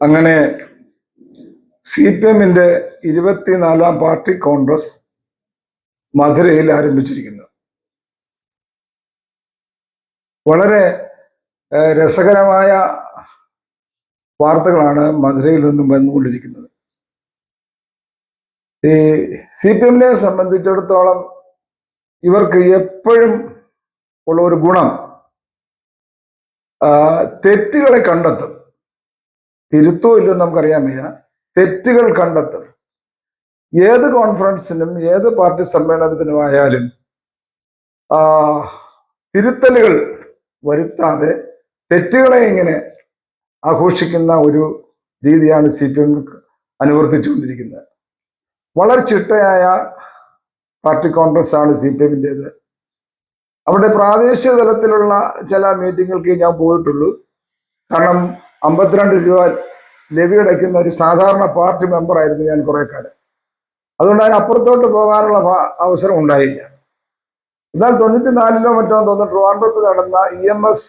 അങ്ങനെ C P എമ്മിന്റെ ഇരുപത്തിനാലാം പാർട്ടി കോൺഗ്രസ് മധുരയിൽ ആരംഭിച്ചിരിക്കുന്നു. വളരെ രസകരമായ വാർത്തകളാണ് മധുരയിൽ നിന്നും വന്നുകൊണ്ടിരിക്കുന്നത്. ഈ സി പി എമ്മിനെ സംബന്ധിച്ചിടത്തോളം ഇവർക്ക് എപ്പോഴും ഉള്ള ഒരു ഗുണം തെറ്റുകളെ കണ്ടെത്തും. തിരുത്തോ ഇല്ലോ നമുക്കറിയാൻ വയ്യ. തെറ്റുകൾ കണ്ടെത്തും ഏത് കോൺഫറൻസിനും ഏത് പാർട്ടി സമ്മേളനത്തിനും ആയാലും തിരുത്തലുകൾ വരുത്താതെ തെറ്റുകളെ ഇങ്ങനെ ആഘോഷിക്കുന്ന ഒരു രീതിയാണ് സി പി എം അനുവർത്തിച്ചുകൊണ്ടിരിക്കുന്നത്. വളരെ ചിട്ടയായ പാർട്ടി കോൺഗ്രസ് ആണ് സി പി എമ്മിന്റെത്. അവിടെ പ്രാദേശിക തലത്തിലുള്ള ചില മീറ്റിങ്ങുകൾക്ക് ഞാൻ പോയിട്ടുള്ളൂ. കാരണം അമ്പത്തിരണ്ട് രൂപ ലവി അടയ്ക്കുന്ന ഒരു സാധാരണ പാർട്ടി മെമ്പറായിരുന്നു ഞാൻ കുറെ കാലം. അതുകൊണ്ട് അതിന് അപ്പുറത്തോട്ട് പോകാനുള്ള അവസരം ഉണ്ടായില്ല. എന്നാൽ തൊണ്ണൂറ്റി നാലിലോ മറ്റോ തോന്നുന്നു ട്രിവാൻഡ്രത്ത് നടന്ന ഇ എം എസ്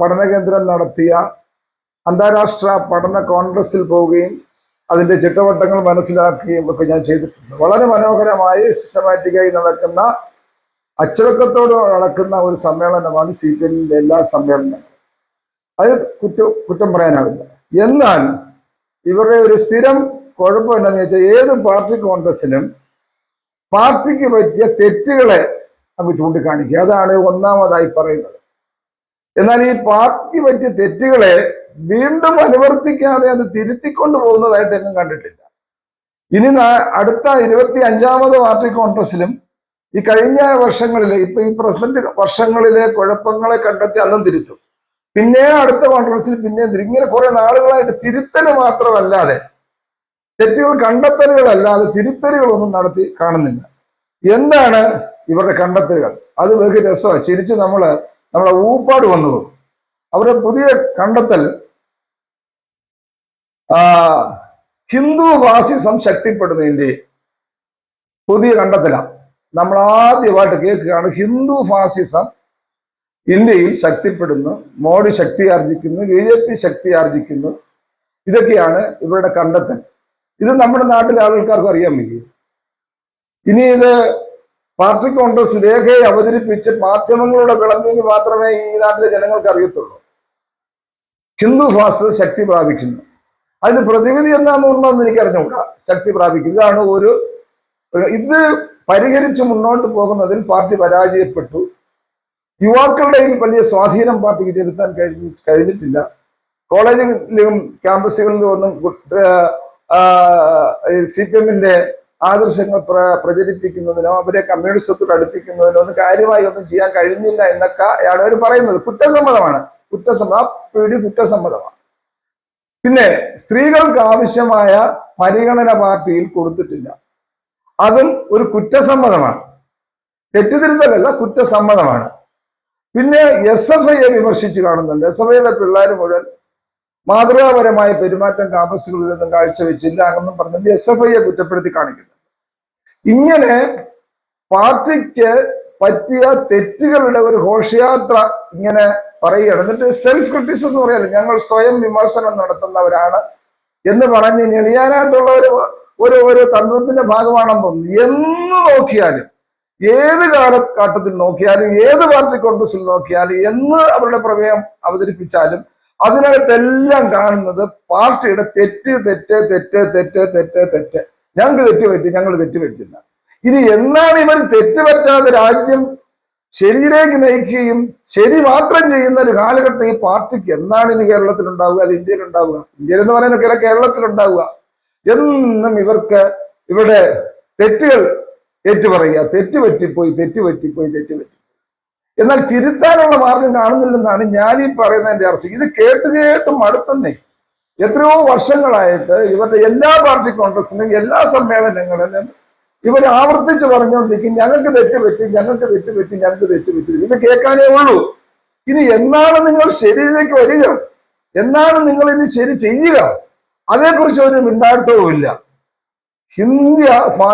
പഠന കേന്ദ്രം നടത്തിയ അന്താരാഷ്ട്ര പഠന കോൺഗ്രസിൽ പോവുകയും അതിന്റെ ചിട്ടവട്ടങ്ങൾ മനസ്സിലാക്കുകയും ഒക്കെ ഞാൻ ചെയ്തിട്ടുണ്ട്. വളരെ മനോഹരമായി സിസ്റ്റമാറ്റിക്കായി നടക്കുന്ന അച്ചടക്കത്തോട് നടക്കുന്ന ഒരു സമ്മേളനമാണ് സി പി എല്ലാ സമ്മേളനങ്ങളും. അത് കുറ്റം കുറ്റം പറയാനാവില്ല. എന്നാൽ ഇവരുടെ ഒരു സ്ഥിരം കുഴപ്പം എന്താണെന്ന് വെച്ചാൽ ഏത് പാർട്ടി കോൺഗ്രസിനും പാർട്ടിക്ക് പറ്റിയ തെറ്റുകളെ നമുക്ക് ചൂണ്ടിക്കാണിക്കുക. അതാണ് ഒന്നാമതായി പറയുന്നത്. എന്നാൽ ഈ പാർട്ടിക്ക് പറ്റിയ തെറ്റുകളെ വീണ്ടും അനുവർത്തിക്കാതെ അത് തിരുത്തിക്കൊണ്ടു പോകുന്നതായിട്ട് എങ്ങും കണ്ടിട്ടില്ല. ഇനി അടുത്ത ഇരുപത്തി അഞ്ചാമത് പാർട്ടി കോൺഗ്രസിലും ഈ കഴിഞ്ഞ വർഷങ്ങളിലെ ഇപ്പൊ ഈ പ്രസന്റ് വർഷങ്ങളിലെ കുഴപ്പങ്ങളെ കണ്ടെത്തി അന്നും തിരുത്തും. പിന്നെ അടുത്ത കോൺഗ്രസിൽ പിന്നെ ഇങ്ങനെ കുറെ നാളുകളായിട്ട് തിരുത്തൽ മാത്രമല്ലാതെ തെറ്റുകൾ കണ്ടെത്തലുകളല്ലാതെ തിരുത്തലുകളൊന്നും നടത്തി കാണുന്നില്ല. എന്താണ് ഇവരുടെ കണ്ടെത്തലുകൾ? അത് ബഹു രസമാണ് ചിരിച്ച് നമ്മൾ നമ്മളെ ഊപ്പാട് വന്നു അവരുടെ പുതിയ കണ്ടെത്തൽ ഹിന്ദു ഫാസിസം ശക്തിപ്പെടുന്ന ഇന്ത്യയിൽ പുതിയ കണ്ടെത്തലാണ്. നമ്മൾ ആദ്യമായിട്ട് കേൾക്കുകയാണ് ഹിന്ദു ഫാസിസം ഇന്ത്യയിൽ ശക്തിപ്പെടുന്നു മോഡി ശക്തി ആർജിക്കുന്നു ബി ജെ പി ശക്തി ആർജിക്കുന്നു. ഇതൊക്കെയാണ് ഇവരുടെ കണ്ടെത്തൽ. ഇത് നമ്മുടെ നാട്ടിലെ ആൾക്കാർക്ക് അറിയാൻ വയ്യ. ഇനി ഇത് പാർട്ടി കോൺഗ്രസ് രേഖയെ അവതരിപ്പിച്ച് മാധ്യമങ്ങളുടെ വിളമ്പെങ്കിൽ മാത്രമേ ഈ നാട്ടിലെ ജനങ്ങൾക്ക് അറിയത്തുള്ളൂ. ഹിന്ദു ഫാസ്റ്റ് ശക്തി പ്രാപിക്കുന്നു. അതിന് പ്രതിവിധി എന്താണെന്നുണ്ടോ എന്ന് എനിക്ക് അറിഞ്ഞുകൂടാ. ശക്തി പ്രാപിക്കും ഇതാണ് ഒരു- ഇത് പരിഹരിച്ച് മുന്നോട്ട് പോകുന്നതിൽ പാർട്ടി പരാജയപ്പെട്ടു. യുവാക്കളുടെ വലിയ സ്വാധീനം പാർട്ടിക്ക് ചെലുത്താൻ കഴിഞ്ഞി കഴിഞ്ഞിട്ടില്ല. കോളേജിലും ക്യാമ്പസുകളിലും ഒന്നും സി പി എമ്മിന്റെ ആദർശങ്ങൾ പ്ര പ്രചരിപ്പിക്കുന്നതിനോ അവരെ കമ്മ്യൂണിസത്തോട് അടുപ്പിക്കുന്നതിനോ ഒന്നും കാര്യമായി ഒന്നും ചെയ്യാൻ കഴിഞ്ഞില്ല എന്നൊക്കെ അവർ പറയുന്നത്. കുറ്റസമ്മതമാണ്. കുറ്റസമ്മതം. പിടി കുറ്റസമ്മതമാണ്. പിന്നെ സ്ത്രീകൾക്ക് ആവശ്യമായ പരിഗണന പാർട്ടിയിൽ കൊടുത്തിട്ടില്ല. അതും ഒരു കുറ്റസമ്മതമാണ്. തെറ്റിദ്രുതലല്ല കുറ്റസമ്മതമാണ്. പിന്നെ എസ് എഫ് ഐയെ വിമർശിച്ച് കാണുന്നുണ്ട്. എസ് എഫ് ഐയുടെ പിള്ളേർ മുഴുവൻ മാതൃകാപരമായ പെരുമാറ്റം കാമ്പസുകളിൽ നിന്നും കാഴ്ചവെച്ചില്ല എന്നും പറഞ്ഞുകൊണ്ട് എസ് എഫ് ഐയെ കുറ്റപ്പെടുത്തി കാണിക്കുന്നു ഇങ്ങനെ പാർട്ടിക്ക് പറ്റിയ തെറ്റുകളുടെ ഒരു ഘോഷയാത്ര ഇങ്ങനെ പറയുകയാണ്. എന്നിട്ട് സെൽഫ് ക്രിറ്റിസിസം എന്ന് പറയാല്ലോ? ഞങ്ങൾ സ്വയം വിമർശനം നടത്തുന്നവരാണ് എന്ന് പറഞ്ഞ് ഞെളിയാനായിട്ടുള്ള ഒരു ഒരു ഒരു തന്ത്രത്തിന്റെ ഭാഗമാണെന്ന് തോന്നുന്നു. എന്ന് നോക്കിയാലും ഏത് കാലഘട്ടത്തിൽ നോക്കിയാലും ഏത് പാർട്ടി കോൺഗ്രസിൽ നോക്കിയാലും എന്ന് അവരുടെ പ്രമേയം അവതരിപ്പിച്ചാലും അതിനകത്തെല്ലാം കാണുന്നത് പാർട്ടിയുടെ തെറ്റ് തെറ്റ് തെറ്റ് തെറ്റ് തെറ്റ് തെറ്റ്. ഞങ്ങൾക്ക് തെറ്റ് പറ്റി ഞങ്ങൾ തെറ്റ് പറ്റില്ല. ഇനി എന്നാണ് ഇവർ തെറ്റ് പറ്റാതെ രാജ്യം ശരിയിലേക്ക് നയിക്കുകയും ശരി മാത്രം ചെയ്യുന്ന ഒരു കാലഘട്ടം ഈ പാർട്ടിക്ക് എന്നാണ് ഇനി കേരളത്തിൽ ഉണ്ടാവുക അല്ലെങ്കിൽ ഇന്ത്യയിൽ ഉണ്ടാവുക ഇന്ത്യയിൽ എന്ന് പറയുന്ന കേരളത്തിൽ ഉണ്ടാവുക എന്നും ഇവർക്ക് ഇവിടെ തെറ്റുകൾ ഏറ്റുപറയുക തെറ്റ് പറ്റിപ്പോയി തെറ്റ് പറ്റിപ്പോയി തെറ്റ് പറ്റി എന്നാൽ തിരുത്താനുള്ള മാർഗം കാണുന്നില്ലെന്നാണ് ഞാൻ ഈ പറയുന്നതിന്റെ അർത്ഥം. ഇത് കേട്ട് കേട്ട് മടുത്തന്നേ എത്രയോ വർഷങ്ങളായിട്ട് ഇവരുടെ എല്ലാ പാർട്ടി കോൺഗ്രസിനും എല്ലാ സമ്മേളനങ്ങളിലും ഇവർ ആവർത്തിച്ച് പറഞ്ഞുകൊണ്ടിരിക്കും ഞങ്ങൾക്ക് തെറ്റ് പറ്റി ഞങ്ങൾക്ക് തെറ്റ് പറ്റി ഞങ്ങൾക്ക് തെറ്റ് പറ്റി. ഇത് കേൾക്കാനേ ഉള്ളൂ. ഇനി എന്നാണ് നിങ്ങൾ ശരിയിലേക്ക് വരിക? എന്നാണ് നിങ്ങൾ ഇനി ശരി ചെയ്യുക? അതേക്കുറിച്ച് ഒരു മിണ്ടാട്ടവും ഇല്ല ഹിന്ദി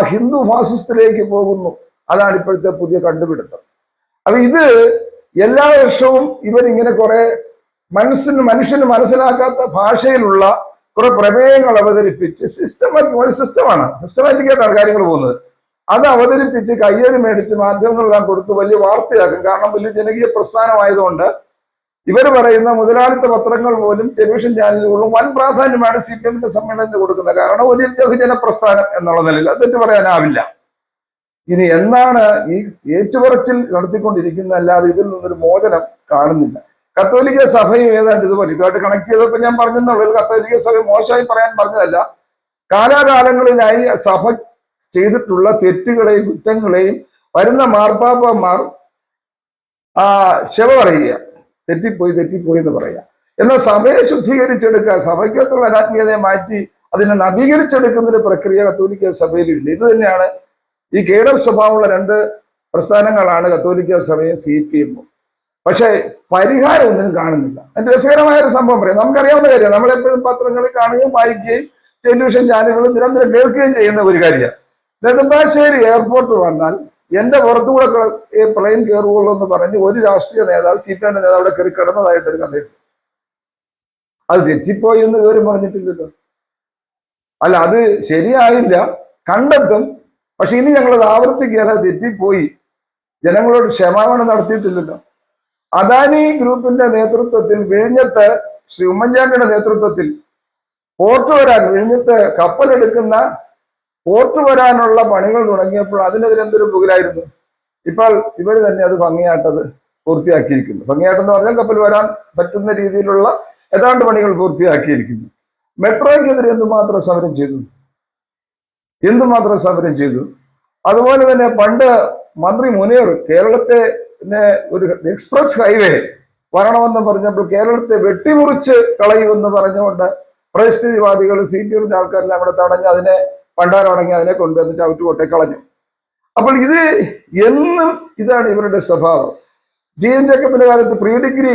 ഹിന്ദു ഫാസിസ്റ്റിലേക്ക് പോകുന്നു. അതാണ് ഇപ്പോഴത്തെ പുതിയ കണ്ടുപിടുത്തം. അപ്പൊ ഇത് എല്ലാ വർഷവും ഇവരിങ്ങനെ കുറെ മനസ്സിന് മനുഷ്യന് മനസ്സിലാക്കാത്ത ഭാഷയിലുള്ള കുറെ പ്രമേയങ്ങൾ അവതരിപ്പിച്ച് സിസ്റ്റമാറ്റിക് സിസ്റ്റമാണ് സിസ്റ്റമാറ്റിക്കായിട്ടാണ് കാര്യങ്ങൾ പോകുന്നത്. അത് അവതരിപ്പിച്ച് കയ്യേറി മേടിച്ച് മാധ്യമങ്ങളെല്ലാം കൊടുത്ത് വലിയ വാർത്തയാക്കും. കാരണം വലിയ ജനകീയ പ്രസ്ഥാനമായതുകൊണ്ട് ഇവർ പറയുന്ന മുതലാളിത്ത പത്രങ്ങൾ പോലും ടെലിവിഷൻ ചാനലുകളും വൻ പ്രാധാന്യമാണ് സി പി എമ്മിന്റെ സമ്മേളനത്തിന് കൊടുക്കുന്നത്. കാരണം ഒരു ബഹുജന പ്രസ്ഥാനം എന്നുള്ള നിലയിൽ അത് തെറ്റ് പറയാനാവില്ല. ഇനി എന്നാണ് ഈ ഏറ്റുപറച്ചിൽ നടത്തിക്കൊണ്ടിരിക്കുന്ന അല്ലാതെ ഇതിൽ നിന്നൊരു മോചനം കാണുന്നില്ല. കത്തോലിക്ക സഭയും ഏതാണ്ട് ഇതുപോലെ ഇതുമായിട്ട് കണക്ട് ചെയ്തപ്പോൾ ഞാൻ പറഞ്ഞെന്നുള്ളത് കത്തോലിക്ക സഭ മോശമായി പറയാൻ പറഞ്ഞതല്ല. കാലാകാലങ്ങളിലായി സഭ ചെയ്തിട്ടുള്ള തെറ്റുകളെയും കുറ്റങ്ങളെയും വരുന്ന മാർപ്പാപ്പന്മാർ ആ ക്ഷമ പറയുക. തെറ്റിപ്പോയി തെറ്റിപ്പോയി എന്ന് പറയാം. എന്നാൽ സഭയെ ശുദ്ധീകരിച്ചെടുക്കുക സഭയ്ക്കകത്തുള്ള അനാത്മീയതയെ മാറ്റി അതിനെ നവീകരിച്ചെടുക്കുന്ന ഒരു പ്രക്രിയ കത്തോലിക്ക സഭയിലില്ല ഇത് തന്നെയാണ് ഈ കേഡർ സ്വഭാവമുള്ള രണ്ട് പ്രസ്ഥാനങ്ങളാണ് കത്തോലിക്ക സഭയും സി പി എമ്മും. പക്ഷേ പരിഹാരം ഒന്നിനും കാണുന്നില്ല. അതിന്റെ രസകരമായ ഒരു സംഭവം പറയാം. നമുക്കറിയാവുന്ന കാര്യം നമ്മളെപ്പോഴും പത്രങ്ങളിൽ കാണുകയും വായിക്കുകയും ടെലിവിഷൻ ചാനലുകൾ നിരന്തരം കേൾക്കുകയും ചെയ്യുന്ന ഒരു കാര്യമാണ്. നെടുമ്പാശ്ശേരി എയർപോർട്ട് വന്നാൽ എന്റെ പുറത്തുകൂടെ പ്ലെയിൻ കയറുകയുള്ളൂ എന്ന് പറഞ്ഞ് ഒരു രാഷ്ട്രീയ നേതാവ് സി പി എമ്മിന്റെ നേതാവ് അവിടെ കയറി കിടന്നതായിട്ടൊരു കഥയുണ്ട്. അത് തെറ്റിപ്പോയി എന്ന് ഇവരും പറഞ്ഞിട്ടില്ലല്ലോ. അല്ല അത് ശരിയായില്ല. കണ്ടെത്തും. പക്ഷെ ഇനി ഞങ്ങളത് ആവർത്തിക്കുകയല്ല തെറ്റിപ്പോയി. ജനങ്ങളോട് ക്ഷമാപണം നടത്തിയിട്ടില്ലല്ലോ. അദാനി ഗ്രൂപ്പിന്റെ നേതൃത്വത്തിൽ വിഴിഞ്ഞത്ത് ശ്രീ ഉമ്മൻചാണ്ടിയുടെ നേതൃത്വത്തിൽ പോർട്ട് വരാൻ വിഴിഞ്ഞത്ത് കപ്പലെടുക്കുന്ന പോർട്ട് വരാനുള്ള പണികൾ തുടങ്ങിയപ്പോൾ അതിനെതിരെ എന്തൊരു പുകലായിരുന്നു ഇപ്പോൾ ഇവർ തന്നെ അത് ഭംഗിയായിട്ടത് പൂർത്തിയാക്കിയിരിക്കുന്നു. ഭംഗിയാട്ടം എന്ന് പറഞ്ഞാൽ കപ്പൽ വരാൻ പറ്റുന്ന രീതിയിലുള്ള ഏതാണ്ട് പണികൾ പൂർത്തിയാക്കിയിരിക്കുന്നു. മെട്രോയ്ക്കെതിരെ എന്തുമാത്രം സമരം ചെയ്തു? എന്തുമാത്രം സമരം ചെയ്തു? അതുപോലെ തന്നെ പണ്ട് മന്ത്രി മുനീർ കേരളത്തെ ഒരു എക്സ്പ്രസ് ഹൈവേ വരണമെന്ന് പറഞ്ഞപ്പോൾ കേരളത്തെ വെട്ടിമുറിച്ച് കളയുമെന്ന് പറഞ്ഞുകൊണ്ട് പരിസ്ഥിതിവാദികൾ സി പി എമ്മിന്റെ ആൾക്കാരെല്ലാം അവിടെ തടഞ്ഞ് അതിനെ പണ്ടാരമടങ്ങി അതിനെ കൊണ്ടുവന്ന് ചവിട്ടുകൊട്ടെ കളഞ്ഞു അപ്പോൾ ഇത് എന്നും ഇതാണ് ഇവരുടെ സ്വഭാവം. ജി എൻ ജേക്കബിന്റെ കാലത്ത് പ്രീ ഡിഗ്രി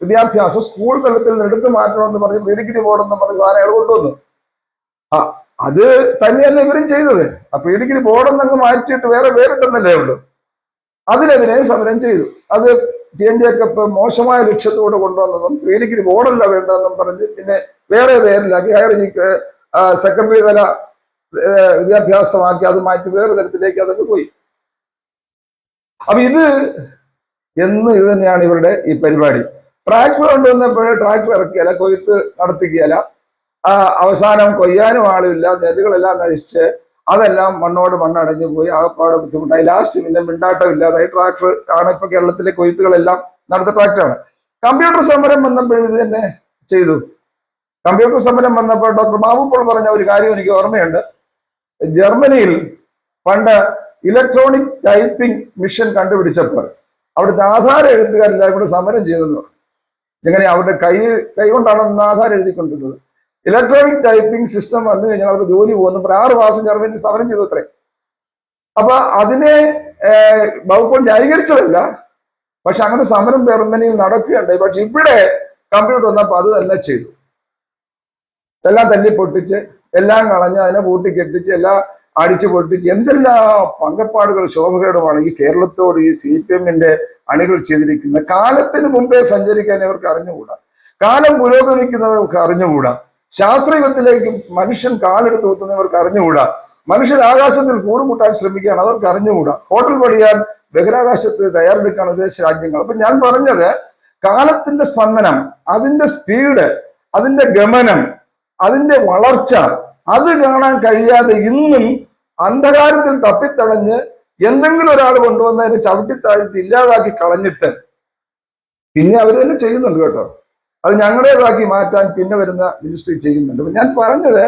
വിദ്യാഭ്യാസം സ്കൂൾ തലത്തിൽ എടുത്തു മാറ്റണമെന്ന് പറഞ്ഞ് പ്രീ ഡിഗ്രി ബോർഡെന്ന് പറഞ്ഞ് സാധനങ്ങൾ കൊണ്ടുവന്നു. ആ അത് തന്നെയല്ല ഇവരും ചെയ്തത്? ആ പ്രീ ഡിഗ്രി ബോർഡെന്നങ്ങ് മാറ്റിയിട്ട് വേറെ വേറിട്ടെന്നല്ലേ ഉള്ളൂ. അതിനെതിരെ സമരം ചെയ്തു. അത് ടി എൻ ജേക്കബ് മോശമായ ലക്ഷ്യത്തോടെ കൊണ്ടുവന്നതും പ്രീ ഡിഗ്രി ബോർഡല്ല വേണ്ടതെന്നും പറഞ്ഞ് പിന്നെ വേറെ പേരിലാക്കി ഹയർ സെക്കൻഡറി തല വിദ്യാഭ്യാസമാക്കി അത് മാറ്റി വേറെ തരത്തിലേക്ക് അതൊക്കെ പോയി. അപ്പൊ ഇത് എന്ന് ഇത് തന്നെയാണ് ഇവരുടെ ഈ പരിപാടി. ട്രാക്ടർ കൊണ്ടുവന്നപ്പോൾ ട്രാക്ടർ ഇറക്കിയല്ല കൊയ്ത്ത് നടത്തിക്കുകയല്ല. അവസാനം കൊയ്യാനും ആളുമില്ല നെല്ലുകളെല്ലാം നശിച്ച് അതെല്ലാം മണ്ണോട് മണ്ണടഞ്ഞു പോയി ആകപ്പാട് ബുദ്ധിമുട്ടായി. ലാസ്റ്റ് പിന്നെ മിണ്ടാട്ടം ഇല്ലാതായി. ട്രാക്ടർ ആണ് ഇപ്പൊ കേരളത്തിലെ കൊയ്ത്തുകളെല്ലാം നടത്ത ട്രാക്ടറാണ്. കമ്പ്യൂട്ടർ സമരം വന്നപ്പോഴും ഇത് തന്നെ ചെയ്തു. കമ്പ്യൂട്ടർ സമരം വന്നപ്പോൾ ഡോക്ടർ ബാബുപ്പോൾ പറഞ്ഞ ഒരു കാര്യം എനിക്ക് ഓർമ്മയുണ്ട്. ജർമ്മനിയിൽ പണ്ട് ഇലക്ട്രോണിക് ടൈപ്പിംഗ് മിഷൻ കണ്ടുപിടിച്ചപ്പോൾ അവിടുത്തെ ആധാര എഴുത്തുകാരെല്ലാവരും കൂടെ സമരം ചെയ്തെന്ന് എങ്ങനെ അവരുടെ കൈ കൈ കൊണ്ടാണ് അന്ന് ആധാരം എഴുതിക്കൊണ്ടിരുന്നത്. ഇലക്ട്രോണിക് ടൈപ്പിംഗ് സിസ്റ്റം വന്നു കഴിഞ്ഞാൽ അവർക്ക് ജോലി പോകുന്നു. ആറ് മാസം ജർമ്മനി സമരം ചെയ്തു അത്രേ. അപ്പൊ അതിനെ വകുപ്പ് ന്യായീകരിച്ചതല്ല. പക്ഷെ അങ്ങനെ സമരം ജർമ്മനിയിൽ നടക്കുകയുണ്ടായി. പക്ഷെ ഇവിടെ കമ്പ്യൂട്ടർ വന്നപ്പോൾ അത് തന്നെ ചെയ്തു. എല്ലാം തല്ലി പൊട്ടിച്ച് എല്ലാം കളഞ്ഞ് അതിനെ കൂട്ടിക്കെട്ടിച്ച് എല്ലാം അടിച്ചു പൊട്ടിച്ച് എന്തെല്ലാം പങ്കപ്പാടുകൾ ശോഭകേടുമാണ് ഈ കേരളത്തോട് ഈ സി പി എമ്മിന്റെ അണികൾ ചെയ്തിരിക്കുന്നത്. കാലത്തിന് മുമ്പേ സഞ്ചരിക്കാൻ ഇവർക്ക് അറിഞ്ഞുകൂടാ? കാലം പുരോഗമിക്കുന്നത് അവർക്ക് അറിഞ്ഞുകൂടാ? ശാസ്ത്രീയത്തിലേക്ക് മനുഷ്യൻ കാലെടുത്ത് വെക്കുന്നവർക്ക് അറിഞ്ഞുകൂടാ? മനുഷ്യൻ ആകാശത്തിൽ കൂടുമുട്ടാൻ ശ്രമിക്കുകയാണ് അവർക്ക് അറിഞ്ഞുകൂടാ? ഹോട്ടൽ പണിയാൻ ബഹിരാകാശത്ത് തയ്യാറെടുക്കാൻ വിദേശ രാജ്യങ്ങൾ. അപ്പൊ ഞാൻ പറഞ്ഞത് കാലത്തിന്റെ സ്പന്ദനം അതിന്റെ സ്പീഡ് അതിന്റെ ഗമനം അതിന്റെ വളർച്ച അത് കാണാൻ കഴിയാതെ ഇന്നും അന്ധകാരത്തിൽ തപ്പിത്തടഞ്ഞ് എന്തെങ്കിലും ഒരാൾ കൊണ്ടുവന്നതിനെ ചവിട്ടിത്താഴ്ത്തി ഇല്ലാതാക്കി കളഞ്ഞിട്ട് പിന്നെ അവർ തന്നെ ചെയ്യുന്നുണ്ട് കേട്ടോ. അത് ഞങ്ങളുടേതാക്കി മാറ്റാൻ പിന്നെ വരുന്ന മിനിസ്ട്രി ചെയ്യുന്നുണ്ട്. ഞാൻ പറഞ്ഞത്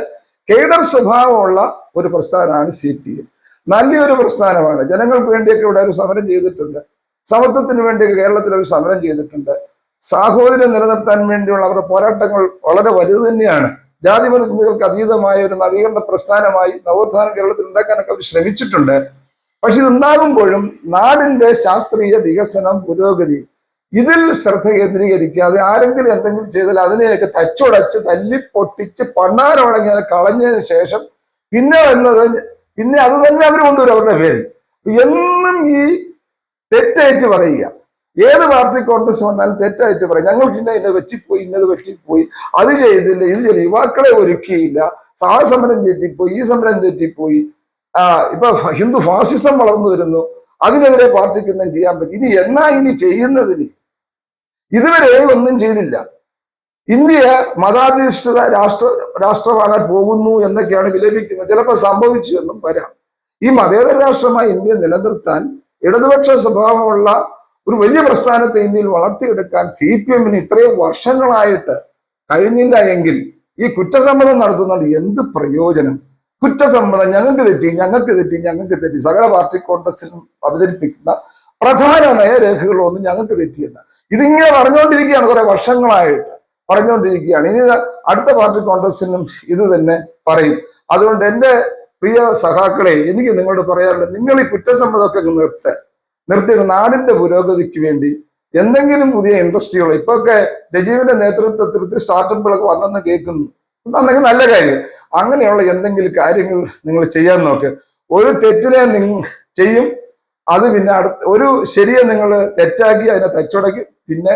കേഡർ സ്വഭാവമുള്ള ഒരു പ്രസ്ഥാനമാണ് സി പി എം നല്ലൊരു പ്രസ്ഥാനമാണ്. ജനങ്ങൾക്ക് വേണ്ടിയൊക്കെ ഇവിടെ ഒരു സമരം ചെയ്തിട്ടുണ്ട്. സമത്വത്തിന് വേണ്ടിയൊക്കെ കേരളത്തിൽ ഒരു സമരം ചെയ്തിട്ടുണ്ട്. സാഹോദര്യം നിലനിർത്താൻ വേണ്ടിയുള്ള അവരുടെ പോരാട്ടങ്ങൾ വളരെ വലുത് തന്നെയാണ്. ജാതി മതങ്ങൾക്ക് അതീതമായ ഒരു നവീകരണ പ്രസ്ഥാനമായി നവോത്ഥാനം കേരളത്തിൽ ഉണ്ടാക്കാനൊക്കെ അവർ ശ്രമിച്ചിട്ടുണ്ട്. പക്ഷെ ഇതുണ്ടാകുമ്പോഴും നാടിന്റെ ശാസ്ത്രീയ വികസനം പുരോഗതി ഇതിൽ ശ്രദ്ധ കേന്ദ്രീകരിക്കാതെ ആരെങ്കിലും എന്തെങ്കിലും ചെയ്താൽ അതിനെയൊക്കെ തച്ചുടച്ച് തല്ലി പൊട്ടിച്ച് പണ്ണാരമടങ്ങി അത് കളഞ്ഞതിന് ശേഷം പിന്നെ വന്നത് പിന്നെ അത് തന്നെ അവർ കൊണ്ടുവരും അവരുടെ പേരിൽ. എന്നും ഈ തെറ്റേറ്റ് പറയുക. ഏത് പാർട്ടി കോൺഗ്രസ് വന്നാലും തെറ്റായിട്ട് പറയും. ഞങ്ങൾക്ക് ഇന്ന ഇന്നത് വെച്ചിപ്പോയി ഇന്നത് വെച്ചിപ്പോയി അത് ചെയ്തില്ല ഇത് ചെയ്തില്ല. യുവാക്കളെ ഒരുക്കിയില്ല. ആ സമരം തെറ്റിപ്പോയി ഈ സമരം തെറ്റിപ്പോയി. ആ ഇപ്പൊ ഹിന്ദു ഫാസിസം വളർന്നു വരുന്നു. അതിനെതിരെ പാർട്ടിക്ക് ഒന്നും ചെയ്യാൻ പറ്റും. ഇനി എന്നാ ഇനി ചെയ്യുന്നതിന്? ഇതുവരെ ഒന്നും ചെയ്തില്ല. ഇന്ത്യ മതാധിഷ്ഠിത രാഷ്ട്ര രാഷ്ട്രമാകാൻ പോകുന്നു എന്നൊക്കെയാണ് വിലപിക്കുന്നത്. ചിലപ്പോൾ സംഭവിച്ചു എന്നും വരാം. ഈ മതേതര രാഷ്ട്രമായി ഇന്ത്യ നിലനിർത്താൻ ഇടതുപക്ഷ സ്വഭാവമുള്ള ഒരു വലിയ പ്രസ്ഥാനത്തെ ഇന്ത്യയിൽ വളർത്തിയെടുക്കാൻ സി പി എമ്മിന് ഇത്രയും വർഷങ്ങളായിട്ട് കഴിഞ്ഞില്ല എങ്കിൽ ഈ കുറ്റസമ്മതം നടത്തുന്നത് എന്ത് പ്രയോജനം? കുറ്റസമ്മതം ഞങ്ങൾക്ക് തെറ്റി ഞങ്ങൾക്ക് തെറ്റി ഞങ്ങൾക്ക് തെറ്റി. സകല പാർട്ടി കോൺഗ്രസിലും അവതരിപ്പിക്കുന്ന പ്രധാന നയരേഖകളൊന്നും ഞങ്ങൾക്ക് തെറ്റിയെന്ന്. ഇതിങ്ങനെ പറഞ്ഞുകൊണ്ടിരിക്കുകയാണ് കുറെ വർഷങ്ങളായിട്ട്. പറഞ്ഞുകൊണ്ടിരിക്കുകയാണ്. ഇനി അടുത്ത പാർട്ടി കോൺഗ്രസിനും ഇത് തന്നെ പറയും. അതുകൊണ്ട് എന്റെ പ്രിയ സഹാക്കളെ എനിക്ക് നിങ്ങളോട് പറയാനുള്ളത് നിങ്ങൾ ഈ കുറ്റസമ്മതമൊക്കെ അങ്ങ് നിർത്ത. നിർത്തിയിട്ട് നാടിന്റെ പുരോഗതിക്ക് വേണ്ടി എന്തെങ്കിലും പുതിയ ഇൻഡസ്ട്രികളോ ഇപ്പൊ ഒക്കെ രജീവിന്റെ നേതൃത്വത്തിൽ സ്റ്റാർട്ടപ്പുകളൊക്കെ വന്നെന്ന് കേൾക്കുന്നു. അന്നെങ്കിൽ നല്ല കാര്യം. അങ്ങനെയുള്ള എന്തെങ്കിലും കാര്യങ്ങൾ നിങ്ങൾ ചെയ്യാൻ നോക്ക്. ഒരു തെറ്റിനെ നിങ്ങൾ ചെയ്യും. അത് പിന്നെ അടുത്ത ഒരു ശരിയെ നിങ്ങൾ തെറ്റാക്കി അതിനെ തെച്ചുടക്കി പിന്നെ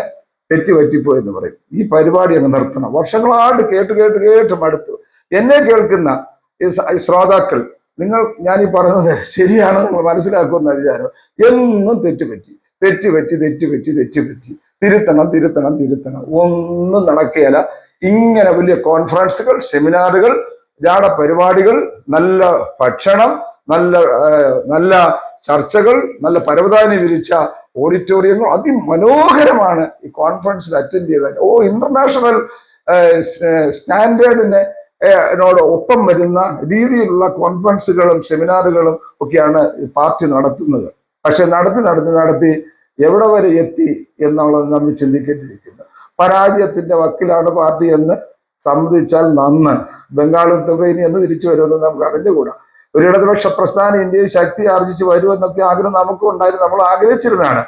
തെറ്റ് പറ്റിപ്പോയി എന്ന് പറയും. ഈ പരിപാടി അങ്ങ് നിർത്തണം. വർഷങ്ങളായിട്ട് കേട്ട് കേട്ട് കേട്ട് മടുത്തു. എന്നെ കേൾക്കുന്ന ഈ ശ്രോതാക്കൾ നിങ്ങൾ ഞാൻ ഈ പറയുന്നത് ശരിയാണെന്ന് നിങ്ങൾ മനസ്സിലാക്കുമെന്ന വിചാരം. എന്നും തെറ്റുപറ്റി തെറ്റുപറ്റി തെറ്റുപറ്റി തെറ്റുപറ്റി. തിരുത്തണം തിരുത്തണം തിരുത്തണം. ഒന്നും നടക്കുകയില്ല. ഇങ്ങനെ വലിയ കോൺഫറൻസുകൾ സെമിനാറുകൾ ജാട പരിപാടികൾ നല്ല ഭക്ഷണം നല്ല നല്ല ചർച്ചകൾ നല്ല പരവതാനി വിരിച്ച ഓഡിറ്റോറിയങ്ങൾ അതിമനോഹരമാണ് ഈ കോൺഫറൻസിൽ അറ്റൻഡ് ചെയ്താൽ ഓ ഇന്റർനാഷണൽ സ്റ്റാൻഡേർഡിനെ നോട് ഒപ്പം വരുന്ന രീതിയിലുള്ള കോൺഫറൻസുകളും സെമിനാറുകളും ഒക്കെയാണ് പാർട്ടി നടത്തുന്നത്. പക്ഷെ നടത്തി നടത്തി നടത്തി എവിടെ വരെ എത്തി എന്നുള്ളത് നമ്മൾ ചിന്തിക്കേണ്ടിയിരിക്കുന്നു. പരാജയത്തിന്റെ വക്കിലാണ് പാർട്ടി എന്ന് സമ്മതിച്ചാൽ നന്ന്. ബംഗാളും ത്രിപുരയും എന്ന് തിരിച്ചു വരുമെന്ന് നമുക്ക് അറിഞ്ഞുകൂടാ. ഒരു ഇടതുപക്ഷ പ്രസ്ഥാനം ഇന്ത്യയിൽ ശക്തി ആർജിച്ച് വരുമെന്നൊക്കെ ആഗ്രഹം നമുക്കും ഉണ്ടായിരുന്നു. നമ്മൾ ആഗ്രഹിച്ചിരുന്നതാണ്.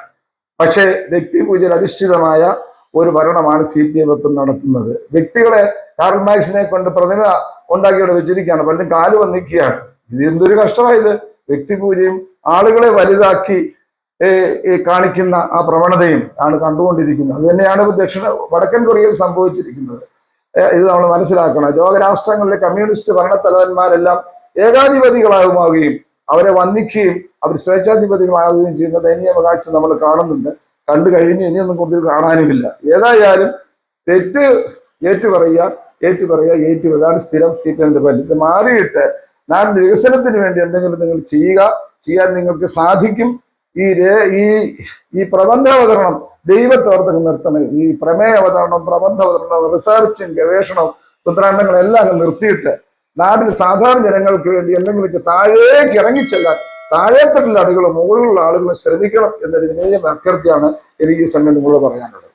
പക്ഷേ വ്യക്തിപൂജയിൽ അധിഷ്ഠിതമായ ഒരു ഭരണമാണ് സി പി എം ഇപ്പം നടത്തുന്നത്. വ്യക്തികളെ കാർൽ മാക്സിനെ കൊണ്ട് പ്രതിമ ഉണ്ടാക്കി ഇവിടെ വെച്ചിരിക്കുകയാണ് പലരും കാൽ വന്നിക്കുകയാണ് ഇത് എന്തൊരു കഷ്ടമായത് വ്യക്തിപൂജയും ആളുകളെ വലുതാക്കി കാണിക്കുന്ന ആ പ്രവണതയും ആണ് കണ്ടുകൊണ്ടിരിക്കുന്നത്. അത് തന്നെയാണ് ദക്ഷിണ വടക്കൻ കൊറിയയിൽ സംഭവിച്ചിരിക്കുന്നത്. ഇത് നമ്മൾ മനസ്സിലാക്കണം. ലോകരാഷ്ട്രങ്ങളിലെ കമ്മ്യൂണിസ്റ്റ് ഭരണത്തലവന്മാരെല്ലാം ഏകാധിപതികളാകുമാവുകയും അവരെ വന്ദിക്കുകയും അവർ സ്വേച്ഛാധിപതികളാകുകയും ചെയ്യുന്ന ദയനീയ കാഴ്ച നമ്മൾ കാണുന്നുണ്ട്. കണ്ടു കഴിഞ്ഞ് ഇനിയൊന്നും കൂടുതൽ കാണാനുമില്ല. ഏതായാലും തെറ്റ് ഏറ്റു പറയുക ഏറ്റു പറയുക ഏറ്റു പറയുക അതാണ് സ്ഥിരം സി പി എമ്മിന്റെ ഇത് മാറിയിട്ട് നാടിന്റെ വികസനത്തിന് വേണ്ടി എന്തെങ്കിലും നിങ്ങൾ ചെയ്യുക. ചെയ്യാൻ നിങ്ങൾക്ക് സാധിക്കും. ഈ ഈ ഈ പ്രബന്ധ അവതരണം ദൈവത്തോർത്തങ്ങ് നിർത്തണം. ഈ പ്രമേയ അവതരണം പ്രബന്ധ അവതരണം റിസർച്ചും ഗവേഷണവും ഉത്തരാണ്ടങ്ങളെല്ലാം നിർത്തിയിട്ട് നാട്ടിൽ സാധാരണ ജനങ്ങൾക്ക് വേണ്ടി എന്തെങ്കിലും താഴേക്ക് ഇറങ്ങിച്ചെല്ലാൻ താഴേത്തട്ടിലുള്ള ആളുകളും മുകളിലുള്ള ആളുകളും ശ്രമിക്കണം എന്നൊരു വിനയം അഭ്യർത്ഥിയാണ് എനിക്ക് ഈ സമയം നിങ്ങളോട് പറയാനുള്ളത്.